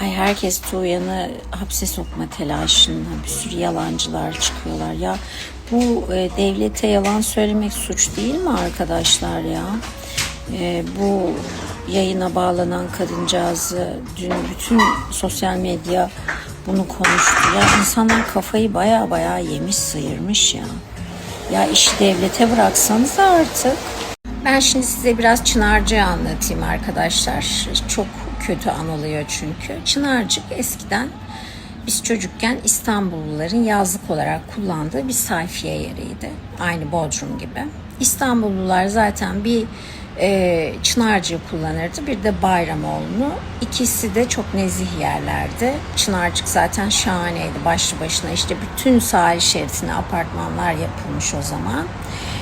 Ay herkes Tuğyan'ı hapse sokma telaşında. Bir sürü yalancılar çıkıyorlar. Ya bu e, devlete yalan söylemek suç değil mi arkadaşlar ya? E, bu yayına bağlanan kadıncağızı dün bütün sosyal medya bunu konuştu. Ya insanlar kafayı baya baya yemiş sıyırmış ya. Ya işi devlete bıraksanız artık. Ben şimdi size biraz Çınarcık'ı anlatayım arkadaşlar. Çok kötü anılıyor çünkü. Çınarcık eskiden biz çocukken İstanbulluların yazlık olarak kullandığı bir sayfiye yeriydi. Aynı Bodrum gibi. İstanbullular zaten bir e, Çınarcık'ı kullanırdı. Bir de Bayramoğlu'nu. İkisi de çok nezih yerlerdi. Çınarcık zaten şahaneydi başlı başına. İşte bütün sahil şeridine apartmanlar yapılmış o zaman.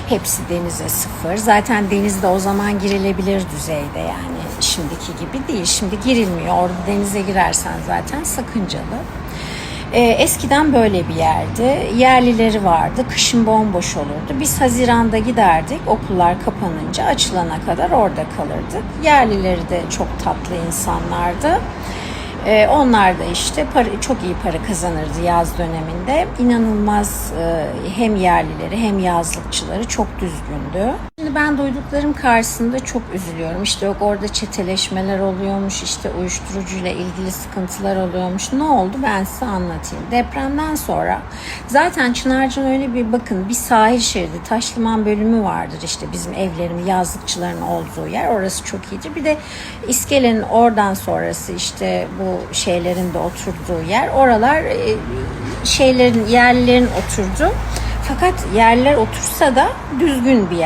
Hepsi denize sıfır. Zaten denizde o zaman girilebilir düzeyde yani şimdiki gibi değil. Şimdi girilmiyor. Orada denize girersen zaten sakıncalı. Ee, eskiden böyle bir yerdi. Yerlileri vardı. Kışın bomboş olurdu. Biz Haziran'da giderdik. Okullar kapanınca açılana kadar orada kalırdık. Yerlileri de çok tatlı insanlardı. Ee, onlar da işte para, çok iyi para kazanırdı yaz döneminde. İnanılmaz e, hem yerlileri hem yazlıkçıları çok düzgündü. Şimdi ben duyduklarım karşısında çok üzülüyorum. İşte yok orada çeteleşmeler oluyormuş, işte uyuşturucuyla ilgili sıkıntılar oluyormuş. Ne oldu ben size anlatayım. Depremden sonra zaten Çınarcık'ın öyle bir bakın bir sahil şeridi, Taşlıman bölümü vardır işte bizim evlerin, yazlıkçıların olduğu yer. Orası çok iyidir. Bir de İskele'nin oradan sonrası işte bu şeylerin de oturduğu yer. Oralar e, şeylerin, yerlilerin oturduğu. Fakat yerler otursa da düzgün bir yer.